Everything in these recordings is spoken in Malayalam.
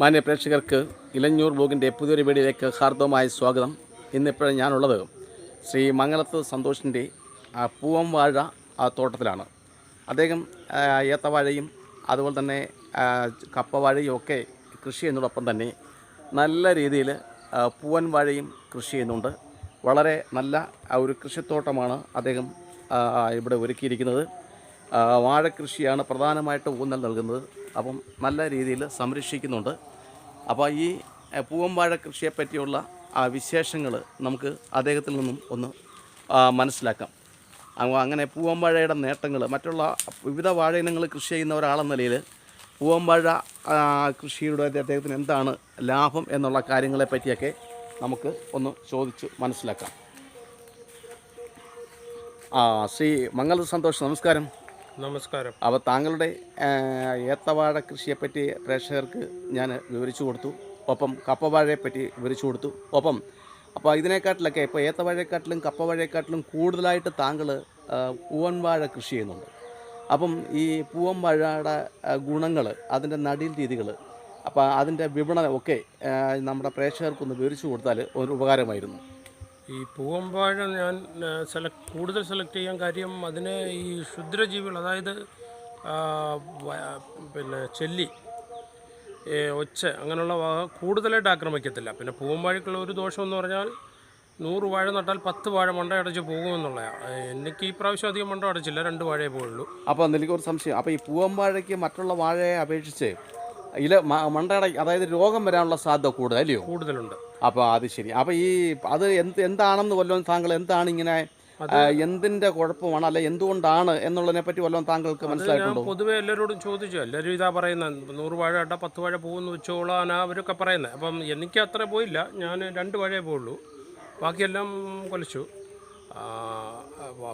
മാന്യ പ്രേക്ഷകർക്ക് ഇലഞ്ഞൂർ ബ്ലോഗിന്റെ പുതിയൊരു വീഡിയോയിലേക്ക് ഹാർദവമായ സ്വാഗതം. ഇന്നിപ്പോഴും ഞാനുള്ളത് ശ്രീ മംഗളത്ത് സന്തോഷിന്റെ പൂവം വാഴ തോട്ടത്തിലാണ്. അദ്ദേഹം ഏത്തവാഴയും അതുപോലെ തന്നെ കപ്പവാഴയും ഒക്കെ കൃഷി ചെയ്യുന്നതോടൊപ്പം തന്നെ നല്ല രീതിയിൽ പൂവൻ വാഴയും കൃഷി ചെയ്യുന്നുണ്ട്. വളരെ നല്ല ഒരു കൃഷിത്തോട്ടമാണ് അദ്ദേഹം ഇവിടെ ഒരുക്കിയിരിക്കുന്നത്. വാഴക്കൃഷിയാണ് പ്രധാനമായിട്ട് ഊന്നൽ നൽകുന്നത്. അപ്പം നല്ല രീതിയിൽ സംരക്ഷിക്കുന്നുണ്ട്. അപ്പോൾ ഈ പൂവമ്പാഴ കൃഷിയെ പറ്റിയുള്ള ആ വിശേഷങ്ങൾ നമുക്ക് അദ്ദേഹത്തിൽ നിന്നും ഒന്ന് മനസ്സിലാക്കാം. അങ്ങനെ പൂവമ്പാഴയുടെ നേട്ടങ്ങൾ മറ്റുള്ള വിവിധ വാഴ ഇനങ്ങൾ കൃഷി ചെയ്യുന്ന ഒരാളെന്ന നിലയിൽ പൂവമ്പാഴ കൃഷിയുടെ അദ്ദേഹത്തിന് എന്താണ് ലാഭം എന്നുള്ള കാര്യങ്ങളെ പറ്റിയൊക്കെ നമുക്ക് ഒന്ന് ചോദിച്ച് മനസ്സിലാക്കാം. ആ ശ്രീ മംഗള സന്തോഷ് നമസ്കാരം. നമസ്കാരം. അപ്പോൾ താങ്കളുടെ ഏത്തവാഴ കൃഷിയെപ്പറ്റി പ്രേക്ഷകർക്ക് ഞാൻ വിവരിച്ചു കൊടുത്തു. ഒപ്പം കപ്പവാഴയെപ്പറ്റി വിവരിച്ചു കൊടുത്തു. ഒപ്പം അപ്പോൾ ഇതിനെക്കാട്ടിലൊക്കെ ഇപ്പോൾ ഏത്തവാഴയെക്കാട്ടിലും കപ്പവാഴയെക്കാട്ടിലും കൂടുതലായിട്ട് താങ്കൾ പൂവൻവാഴ കൃഷി ചെയ്യുന്നുണ്ട്. അപ്പം ഈ പൂവൻവാഴയുടെ ഗുണങ്ങൾ അതിന്റെ നടീൽ രീതികൾ അപ്പോൾ അതിന്റെ വിപണനം ഒക്കെ നമ്മുടെ പ്രേക്ഷകർക്കൊന്ന് വിവരിച്ചു കൊടുത്താൽ ഒരു ഉപകാരമായിരുന്നു. ഈ പൂവമ്പാഴ ഞാൻ സെലക്ട് കൂടുതൽ സെലക്ട് ചെയ്യാൻ കാര്യം അതിനെ ഈ ക്ഷുദ്രജീവികൾ അതായത് പിന്നെ ചെല്ലി ഒച്ച അങ്ങനെയുള്ള കൂടുതലായിട്ട് ആക്രമിക്കത്തില്ല. പിന്നെ പൂവമ്പാഴക്കുള്ള ഒരു ദോഷം എന്ന് പറഞ്ഞാൽ നൂറ് വാഴ നട്ടാൽ പത്ത് വാഴ മണ്ട അടച്ച് പോകുമെന്നുള്ളതാണ് എനിക്ക് ഈ പ്രാവശ്യം അധികം മണ്ട അടച്ചില്ല രണ്ട് വാഴയെ പോയുള്ളൂ. അപ്പോൾ എനിക്കൊരു സംശയം അപ്പോൾ ഈ പൂവമ്പാഴയ്ക്ക് മറ്റുള്ള വാഴയെ അപേക്ഷിച്ച് ഇല മണ്ടട അതായത് രോഗം വരാനുള്ള സാധ്യത കൂടുതൽ അല്ലയോ കൂടുതലുണ്ട്. അപ്പോൾ അത് ശരി. അപ്പോൾ ഈ അത് എന്ത് എന്താണെന്ന് വല്ലതും താങ്കൾ എന്താണ് ഇങ്ങനെ എന്തിന്റെ കുഴപ്പമാണ് അല്ലെ എന്തുകൊണ്ടാണ് എന്നുള്ളതിനെ പറ്റി വല്ലതും താങ്കൾക്ക് മനസ്സിലായിട്ടുണ്ടോ? പൊതുവെ എല്ലാവരോടും ചോദിച്ചു. എല്ലാവരും ഇതാ പറയുന്നത് നൂറ് വാഴ ഇട്ട പത്ത് വാഴ പോകുമെന്ന് വെച്ചോളാനാ അവരൊക്കെ പറയുന്നത്. അപ്പം എനിക്ക് അത്ര പോയില്ല. ഞാൻ രണ്ട് വാഴയെ പോയുള്ളൂ ബാക്കിയെല്ലാം കൊലച്ചു.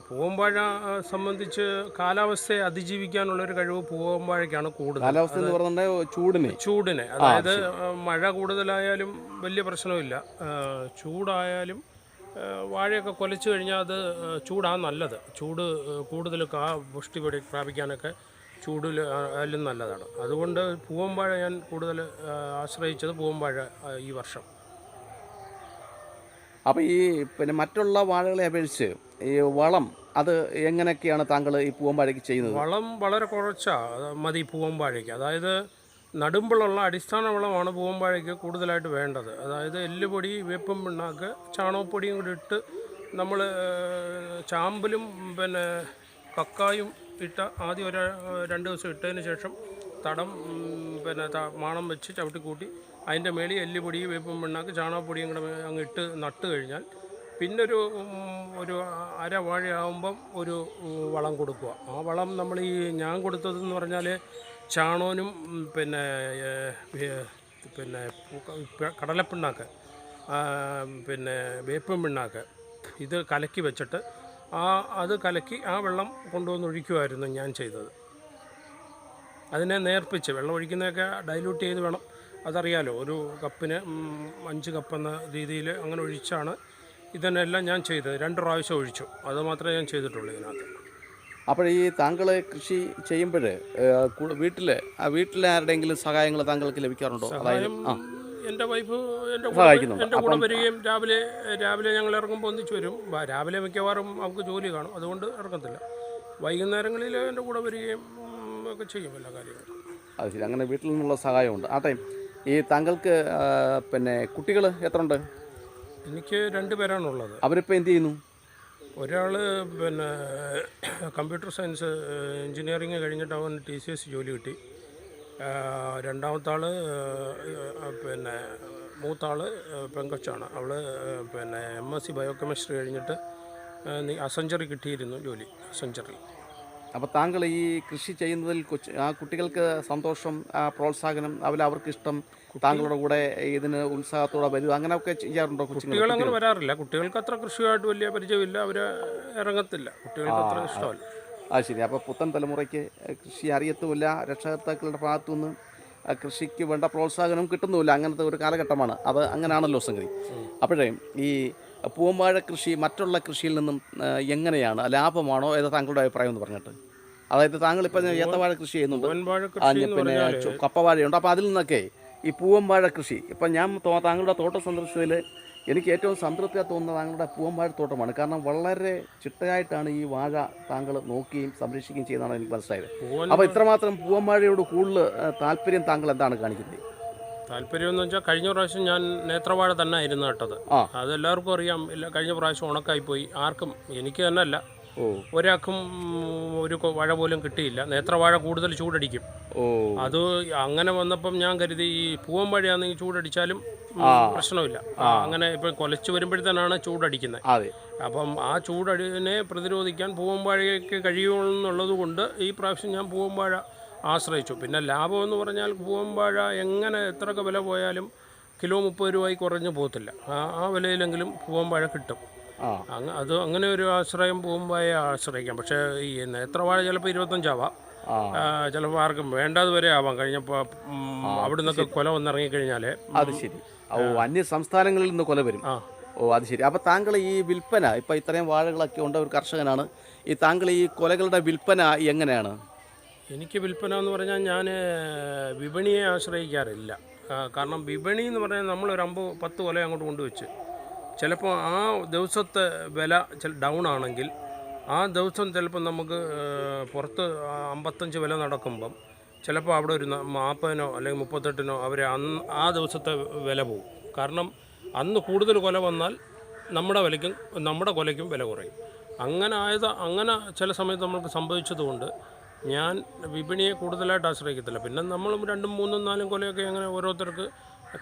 പൂവമ്പാഴ സംബന്ധിച്ച് കാലാവസ്ഥയെ അതിജീവിക്കാനുള്ള ഒരു കഴിവ് പൂവമ്പാഴയ്ക്കാണ് കൂടുതൽ. കാലാവസ്ഥ എന്ന് പറഞ്ഞിട്ടുണ്ടെങ്കിൽ ചൂടിന്. ചൂടിന്. അതായത് മഴ കൂടുതലായാലും വലിയ പ്രശ്നമില്ല. ചൂടായാലും വാഴയൊക്കെ കൊലച്ചു കഴിഞ്ഞാൽ അത് ചൂടാ ചൂടാണ് നല്ലത്. ചൂട് ആ, കൂടുതൽ കാ പുഷ്ടി പിടി പ്രാപിക്കാനൊക്കെ ചൂടിൽ ആയാലും നല്ലതാണ്. അതുകൊണ്ട് പൂവമ്പാഴ ഞാൻ കൂടുതൽ ആശ്രയിച്ചത് പൂവമ്പാഴ ഈ വർഷം. അപ്പോൾ ഈ പിന്നെ മറ്റുള്ള വാഴകളെ അപേക്ഷിച്ച് ഈ വളം അത് എങ്ങനെയൊക്കെയാണ് താങ്കൾ ഈ പൂവമ്പാഴയ്ക്ക് ചെയ്യുന്നത്? വളം വളരെ കുറച്ചാണ് മതി പൂവമ്പാഴയ്ക്ക്. അതായത് നടുമ്പോഴുള്ള അടിസ്ഥാന വളമാണ് പൂവമ്പാഴയ്ക്ക് കൂടുതലായിട്ട് വേണ്ടത്. അതായത് എല്ലുപൊടി വേപ്പം പിണ്ണാക്ക് ചാണകപ്പൊടിയും കൂടി ഇട്ട് നമ്മൾ ചാമ്പലും പിന്നെ കക്കായും ഇട്ട ആദ്യം ഒരു രണ്ട് ദിവസം ഇട്ടതിന് ശേഷം തടം പിന്നെ മാണം വെച്ച് ചവിട്ടി കൂട്ടി അതിന്റെ മേളിൽ എല്ലുപൊടി വേപ്പും പിണ്ണാക്ക് ചാണകപ്പൊടിയും കൂടെ അങ്ങ് ഇട്ട് നട്ട് കഴിഞ്ഞാൽ പിന്നൊരു ഒരു അര വാഴയാകുമ്പം ഒരു വളം കൊടുക്കുക. ആ വളം നമ്മൾ ഈ ഞാൻ കൊടുത്തതെന്ന് പറഞ്ഞാൽ ചാണോനും പിന്നെ പിന്നെ കടലപ്പിണ്ണാക്ക് പിന്നെ വേപ്പും പിണ്ണാക്ക് ഇത് കലക്കി വെച്ചിട്ട് ആ അത് കലക്കി ആ വെള്ളം കൊണ്ടുവന്ന് ഒഴിക്കുമായിരുന്നു ഞാൻ ചെയ്തത്. അതിനെ നേർപ്പിച്ച് വെള്ളം ഒഴിക്കുന്നതൊക്കെ ഡൈല്യൂട്ട് ചെയ്ത് വേണം. അതറിയാലോ ഒരു കപ്പിന് അഞ്ച് കപ്പെന്ന രീതിയിൽ അങ്ങനെ ഒഴിച്ചാണ് ഇതിനെല്ലാം ഞാൻ ചെയ്തത്. രണ്ട് പ്രാവശ്യം ഒഴിച്ചു. അത് മാത്രമേ ഞാൻ ചെയ്തിട്ടുള്ളൂ ഇതിനകത്ത്. അപ്പോൾ ഈ താങ്കൾ കൃഷി ചെയ്യുമ്പോൾ വീട്ടിൽ വീട്ടിലെ ആരുടെയെങ്കിലും സഹായങ്ങൾ താങ്കൾക്ക് ലഭിക്കാറുണ്ടോ? അതായത് എന്റെ വൈഫ് എന്റെ കൂടെ. എന്റെ കൂടെ വരികയും രാവിലെ രാവിലെ ഞങ്ങൾ ഇറങ്ങുമ്പോൾ ഒന്നിച്ച് വരും. രാവിലെ മിക്കവാറും അവർക്ക് ജോലി കാണും. അതുകൊണ്ട് ഇറങ്ങത്തില്ല വൈകുന്നേരങ്ങളിൽ എന്റെ കൂടെ വരികയും ഒക്കെ ചെയ്യും എല്ലാ കാര്യങ്ങളും. അത് ശരി. അങ്ങനെ വീട്ടിൽ നിന്നുള്ള സഹായമുണ്ട്. ടൈം ഈ താങ്കൾക്ക് പിന്നെ കുട്ടികൾ എത്ര ഉണ്ട് എനിക്ക് രണ്ട് പേരാണുള്ളത്. അവരിപ്പോൾ എന്ത് ചെയ്യുന്നു? ഒരാൾ പിന്നെ കമ്പ്യൂട്ടർ സയൻസ് എഞ്ചിനീയറിങ് കഴിഞ്ഞിട്ട് അവൻ ടി സി എസ് ജോലി കിട്ടി. രണ്ടാമത്തെ ആൾ പിന്നെ മൂത്താൾ പെങ്കച്ചാണ്. അവൾ പിന്നെ എം എസ് സി ബയോകെമിസ്ട്രി കഴിഞ്ഞിട്ട് അസഞ്ചറി കിട്ടിയിരുന്നു ജോലി അസഞ്ചറി അപ്പോൾ താങ്കൾ ഈ കൃഷി ചെയ്യുന്നതിൽ കൊച്ചു ആ കുട്ടികൾക്ക് സന്തോഷം ആ പ്രോത്സാഹനം അവർ അവർക്ക് ഇഷ്ടം താങ്കളുടെ കൂടെ ഇതിന് ഉത്സാഹത്തോടെ വരും അങ്ങനെയൊക്കെ ചെയ്യാറുണ്ടോ കുട്ടികൾ അങ്ങനെ വരാറില്ല. കുട്ടികൾക്ക് അത്ര കൃഷിയുമായിട്ട് വലിയ പരിചയമില്ല. അവർ ഇറങ്ങത്തില്ല. കുട്ടികൾക്ക് അത്ര ഇഷ്ടമല്ല. ആ ശരി. അപ്പോൾ പുത്തൻ തലമുറയ്ക്ക് കൃഷി അറിയത്തുമില്ല. രക്ഷകർത്താക്കളുടെ ഭാഗത്തുനിന്ന് കൃഷിക്ക് വേണ്ട പ്രോത്സാഹനം കിട്ടുന്നുമില്ല. അങ്ങനത്തെ ഒരു കാലഘട്ടമാണ്. അത് അങ്ങനെയാണല്ലോ സംഗതി. അപ്പോഴേ ഈ പൂമ്പാഴ കൃഷി മറ്റുള്ള കൃഷിയിൽ നിന്നും എങ്ങനെയാണ്? ലാഭമാണോ? ഏതാ താങ്കളുടെ അഭിപ്രായം എന്ന് പറഞ്ഞിട്ട്. അതായത് താങ്കൾ ഇപ്പം ഏത്തവാഴ കൃഷി ചെയ്യുന്നുണ്ട്. പിന്നെ കപ്പവാഴയുണ്ട്. അപ്പോൾ അതിൽ നിന്നൊക്കെ ഈ പൂവമ്പാഴ കൃഷി ഇപ്പം ഞാൻ താങ്കളുടെ തോട്ടം സന്ദർശിച്ചതിൽ എനിക്ക് ഏറ്റവും സംതൃപ്തി തോന്നുന്നത് താങ്കളുടെ പൂവമ്പാഴ തോട്ടമാണ്. കാരണം വളരെ ചിട്ടയായിട്ടാണ് ഈ വാഴ താങ്കൾ നോക്കുകയും സംരക്ഷിക്കുകയും ചെയ്യുന്നതാണ് എനിക്ക് മനസ്സിലായത്. അപ്പോൾ ഇത്രമാത്രം പൂവമ്പാഴയോട് കൂടുതൽ താല്പര്യം താങ്കൾ എന്താണ് കാണിക്കുന്നത്? താല്പര്യം എന്ന് വെച്ചാൽ കഴിഞ്ഞ പ്രാവശ്യം ഞാൻ നേത്രവാഴ തന്നെ ആയിരുന്നു നട്ടത്. അതെല്ലാവർക്കും അറിയാം. ഇല്ല കഴിഞ്ഞ പ്രാവശ്യം ഉണക്കായിപ്പോയി. ആർക്കും എനിക്ക് തന്നെ അല്ല. ഒരാൾക്കും ഒരു വാഴ പോലും കിട്ടിയില്ല. നേത്രവാഴ കൂടുതൽ ചൂടടിക്കും. അത് അങ്ങനെ വന്നപ്പം ഞാൻ കരുതി ഈ പൂവൻ വഴിയാണെങ്കിൽ ചൂടടിച്ചാലും പ്രശ്നമില്ല. അങ്ങനെ ഇപ്പൊ കൊലച്ചു വരുമ്പോഴത്തേനാണ് ചൂടടിക്കുന്നത് അപ്പം ആ ചൂടടിനെ പ്രതിരോധിക്കാൻ പൂവമ്പാഴയ്ക്ക് കഴിയുമെന്നുള്ളത് കൊണ്ട് ഈ പ്രാവശ്യം ഞാൻ പൂവമ്പാഴ ആശ്രയിച്ചു. പിന്നെ ലാഭം എന്ന് പറഞ്ഞാൽ പൂവമ്പാഴ എങ്ങനെ എത്രയൊക്കെ വില പോയാലും കിലോ മുപ്പത് രൂപയ്ക്ക് കുറഞ്ഞ് പോകത്തില്ല. ആ ആ വിലയിലെങ്കിലും പൂവമ്പാഴ കിട്ടും. അങ്ങ് അത് അങ്ങനെ ഒരു ആശ്രയം പൂവമ്പാഴ ആശ്രയിക്കാം. പക്ഷേ ഈ നേത്രവാഴ ചിലപ്പോൾ ഇരുപത്തഞ്ചാവാം. ചിലപ്പോൾ ആർക്കും വേണ്ടാതെ വരെ ആവാം. കഴിഞ്ഞപ്പോൾ അവിടെ നിന്നൊക്കെ കൊല വന്നിറങ്ങിക്കഴിഞ്ഞാൽ അത് ശരി. ഓ അന്യ സംസ്ഥാനങ്ങളിൽ നിന്ന് കൊല വരും. ആ. ഓ അത് ശരി. അപ്പോൾ താങ്കൾ ഈ വിൽപ്പന ഇപ്പം ഇത്രയും വാഴകളൊക്കെ ഉണ്ട് ഒരു കർഷകനാണ്. ഈ താങ്കൾ ഈ കൊലകളുടെ വിൽപ്പന എങ്ങനെയാണ്? എനിക്ക് വിൽപ്പന എന്ന് പറഞ്ഞാൽ ഞാൻ വിപണിയെ ആശ്രയിക്കാറില്ല. കാരണം വിപണി എന്ന് പറഞ്ഞാൽ നമ്മളൊരു അമ്പത് പത്ത് കൊല അങ്ങോട്ട് കൊണ്ടുവച്ച്. ചിലപ്പോൾ ആ ദിവസത്തെ വില ചില ഡൗൺ ആണെങ്കിൽ ആ ദിവസം ചിലപ്പോൾ നമുക്ക് പുറത്ത് അമ്പത്തഞ്ച് വില നടക്കുമ്പം ചിലപ്പോൾ അവിടെ ഒരു നാൽപ്പതിനോ അല്ലെങ്കിൽ മുപ്പത്തെട്ടിനോ അവർ അന്ന് ആ ദിവസത്തെ വില പോകും. കാരണം അന്ന് കൂടുതൽ കൊല വന്നാൽ നമ്മുടെ വിലയ്ക്കും നമ്മുടെ കൊലയ്ക്കും വില കുറയും. അങ്ങനെ ആയത് അങ്ങനെ ചില സമയത്ത് നമ്മൾക്ക് സംഭവിച്ചതുകൊണ്ട് ഞാൻ വിപണിയെ കൂടുതലായിട്ട് ആശ്രയിക്കത്തില്ല. പിന്നെ നമ്മളും രണ്ടും മൂന്നും നാലും കൊലയൊക്കെ അങ്ങനെ ഓരോരുത്തർക്ക്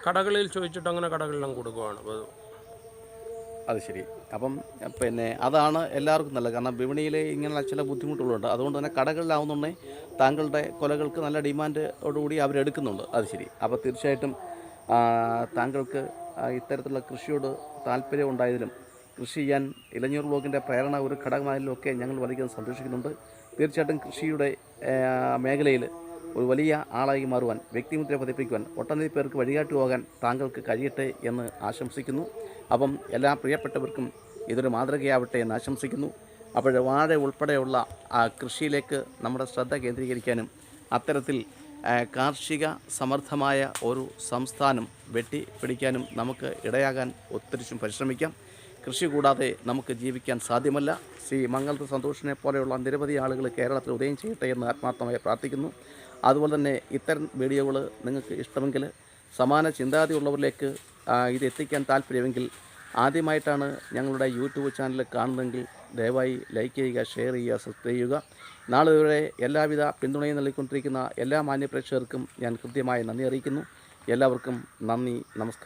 കടകളിൽ ചോദിച്ചിട്ട് അങ്ങനെ കടകളിലും കൊടുക്കുവാണ്. അപ്പോൾ അത് ശരി. അപ്പം പിന്നെ അതാണ് എല്ലാവർക്കും നല്ലത്. കാരണം വിപണിയിൽ ഇങ്ങനെയുള്ള ചില ബുദ്ധിമുട്ടുകളുണ്ട്. അതുകൊണ്ട് തന്നെ കടകളിലാവുന്നുണ്ടെങ്കിൽ താങ്കളുടെ കൊലകൾക്ക് നല്ല ഡിമാൻഡോടുകൂടി അവരെടുക്കുന്നുണ്ട് അത് ശരി. അപ്പോൾ തീർച്ചയായിട്ടും താങ്കൾക്ക് ഇത്തരത്തിലുള്ള കൃഷിയോട് താല്പര്യം ഉണ്ടായതിലും കൃഷി ചെയ്യാൻ ഇലഞ്ഞൂർ ബ്ലോക്കിന്റെ പ്രേരണ ഒരു ഘടകമായാലും ഒക്കെ ഞങ്ങൾ വലിയ സന്തോഷിക്കുന്നുണ്ട്. തീർച്ചയായിട്ടും കൃഷിയുടെ മേഖലയിൽ ഒരു വലിയ ആളായി മാറുവാൻ വ്യക്തിമുദ്ര പതിപ്പിക്കുവാൻ ഒട്ടനവധി പേർക്ക് വഴികാട്ടി പോകാൻ താങ്കൾക്ക് കഴിയട്ടെ എന്ന് ആശംസിക്കുന്നു. അപ്പം എല്ലാ പ്രിയപ്പെട്ടവർക്കും ഇതൊരു മാതൃകയാവട്ടെ എന്ന് ആശംസിക്കുന്നു. അപ്പോൾ വാഴ ഉൾപ്പെടെയുള്ള കൃഷിയിലേക്ക് നമ്മുടെ ശ്രദ്ധ കേന്ദ്രീകരിക്കാനും അത്തരത്തിൽ കാർഷിക സമർത്ഥമായ ഒരു സംസ്ഥാനം വെട്ടിപ്പിടിക്കാനും നമുക്ക് ഇടയാകാൻ ഒത്തിരിച്ചും പരിശ്രമിക്കാം. കൃഷി കൂടാതെ നമുക്ക് ജീവിക്കാൻ സാധ്യമല്ല. ശ്രീ മംഗളത്ത് സന്തോഷിനെ പോലെയുള്ള നിരവധി ആളുകൾ കേരളത്തിൽ ഉദയം ചെയ്യട്ടെ എന്ന് ആത്മാർത്ഥമായി പ്രാർത്ഥിക്കുന്നു. അതുപോലെ തന്നെ ഇത്തരം വീഡിയോകൾ നിങ്ങൾക്ക് ഇഷ്ടമെങ്കിൽ സമാന ചിന്താഗതിയുള്ളവരിലേക്ക് ഉള്ളവരിലേക്ക് ഇത് എത്തിക്കാൻ താല്പര്യമെങ്കിൽ ആദ്യമായിട്ടാണ് ഞങ്ങളുടെ യൂട്യൂബ് ചാനൽ കാണുന്നതെങ്കിൽ ദയവായി ലൈക്ക് ചെയ്യുക ഷെയർ ചെയ്യുക സബ്സ്ക്രൈബ് ചെയ്യുക. നാളെ ഇവരെ എല്ലാവിധ പിന്തുണയും നൽകിക്കൊണ്ടിരിക്കുന്ന എല്ലാ മാന്യപ്രേക്ഷകർക്കും ഞാൻ കൃത്യമായി നന്ദി അറിയിക്കുന്നു. എല്ലാവർക്കും നന്ദി നമസ്കാരം.